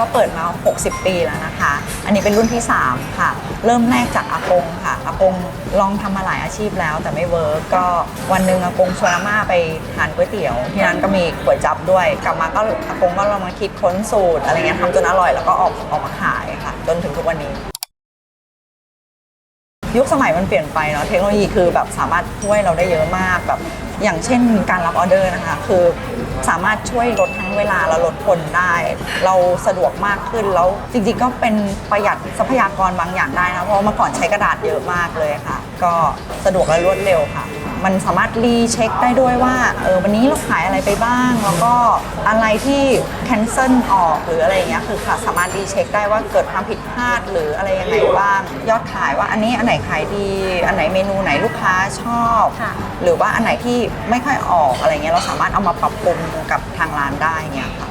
ก็เปิดมา 60 ปีแล้วนะคะ อันนี้เป็นรุ่นที่ 3 ค่ะ เริ่มแรกจากอากงค่ะอากงลองทำมาหลายอาชีพแล้ว แต่ไม่เวิร์กก็วันหนึ่งอากงชวนม่าไปทานก๋วยเตี๋ยวที่นั้นก็มีก๋วยจับด้วย กลับมาก็อากงก็ลองมาคิดค้นสูตรอะไรเงี้ยทำจนอร่อยแล้วก็ออกออกมาขายค่ะ จนถึงทุกวันนี้ยุคสมัยมันเปลี่ยนไปเนาะเทคโนโลยีคือแบบสามารถช่วยเราได้เยอะมากแบบ อย่างเช่นการรับออเดอร์นะคะคือสามารถช่วยลดทั้งเวลาและลดคนได้ เราสะดวกมากขึ้นแล้วจริงๆก็เป็นประหยัดทรัพยากรบางอย่างได้นะเพราะเมื่อก่อนใช้กระดาษเยอะมากเลยค่ะ ก็สะดวกและรวดเร็วค่ะ มันสามารถรีเช็คได้ด้วยว่าเออวันนี้เราขายอะไรไปบ้าง แล้วก็อะไรที่แคนเซิลออกหรืออะไรอย่างเงี้ยคือค่ะสามารถรีเช็คได้ว่าเกิดความผิดพลาดหรืออะไรยังไงบ้างยอดขายว่าอันนี้อันไหนขายดี อันไหนเมนูไหนลูกค้าชอบค่ะหรือว่าอันไหนที่ไม่ค่อยออกอะไรเงี้ยเราสามารถเอามาปรับปรุงกับทางร้านได้เงี้ยค่ะ